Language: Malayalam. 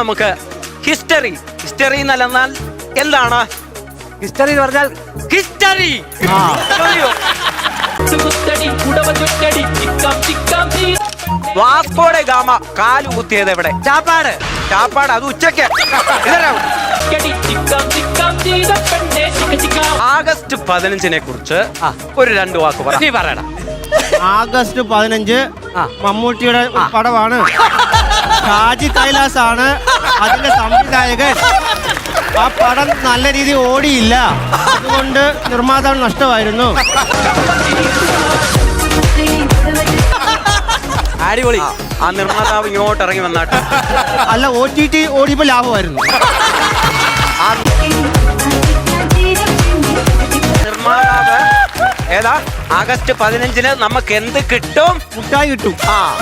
നമുക്ക് ഹിസ്റ്ററി ഹിസ്റ്ററി എന്നല്ലെന്നാൽ എന്താണ്? ഹിസ്റ്ററി എന്ന് പറഞ്ഞാൽ ഹിസ്റ്ററി വാസ്കോടെ ഗാമ കാൽ കുത്തിയത് എവിടെ? ചാപ്പാട്. ചാപ്പാട് അത് ഉച്ചയ്ക്ക് ആഗസ്റ്റ് പതിനഞ്ചിനെ കുറിച്ച് ഒരു രണ്ട് വാക്ക് പറ. നീ പറയണം ആഗസ്റ്റ് പതിനഞ്ച്. മമ്മൂട്ടിയുടെ പടമാണ്. ഷാജി കൈലാസ് ആണ് അതിന്റെ സംവിധായകൻ. ആ പടം നല്ല രീതി ഓടിയില്ല. അതുകൊണ്ട് നിർമ്മാതാവ് നഷ്ടമായിരുന്നു. അടിപൊളി. ആ നിർമ്മാതാവ് ഇങ്ങോട്ട് ഇറങ്ങി വന്നാട്ട്. അല്ല ഒ ടി ടി ഓടിയപ്പോ ലാഭമായിരുന്നു. നിർമ്മാതാവ് ഏതാ? ആഗസ്റ്റ് പതിനഞ്ചിന് നമുക്ക് എന്ത് കിട്ടും? മുട്ടായി കിട്ടും. ആ.